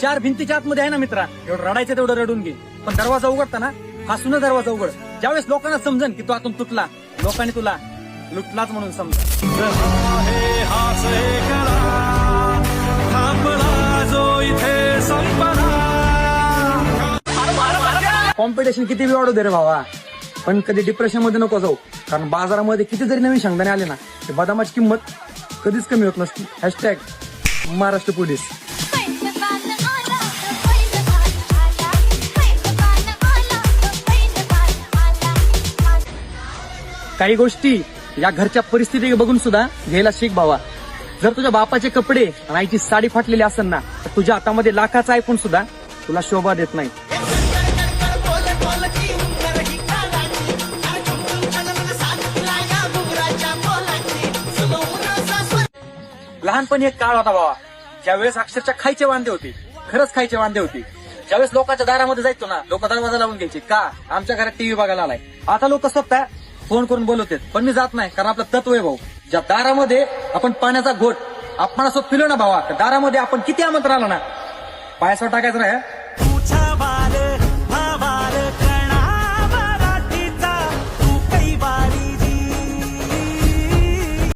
चार भिंतीच्या आतमध्ये आहे ना मित्रा. एवढं रडायचं तेवढं रडून घे. पण दरवाजा उघडताना हसून दरवाजा उघड. ज्यावेळेस लोकांना समजन की तो आतून तुटला लोकांनी तुला लुटलाच म्हणून समजा. थांबला जो इथे कॉम्पिटिशन किती बी वाढू दे रे भावा. पण कधी डिप्रेशनमध्ये नको जाऊ. कारण बाजारामध्ये किती जरी नवीन शेंगदाणे आले ना ते बदामाची किंमत कधीच कमी होत नसती. Hashtag Maharashtra police. काही गोष्टी या घरच्या परिस्थिती बघून सुद्धा घ्यायला शिक बाबा. जर तुझ्या बापाचे कपडे आणि आईची साडी फाटलेली असेल ना तर तुझ्या हातामध्ये लाखाचा ऐकून सुद्धा तुला शोभा देत नाही. लहानपणी एक काळ होता बाबा ज्यावेळेस अक्षरशः खायचे वांदे होते खरंच खायचे वांदे होते. ज्यावेळेस लोकांच्या दारामध्ये जायचो ना लोक दरवाजा लावून घ्यायचे का आमच्या घरात टीव्ही बघायला आलाय. आता लोक स्वतः फोन करून बोलवतात पण मी जात नाही कारण आपलं तत्व आहे भाऊ. ज्या दारामध्ये आपण पाण्याचा घोट आपण असं पिलो ना भावा दारामध्ये आपण किती आमंत्र आलं ना? पायासवर टाकायचं ना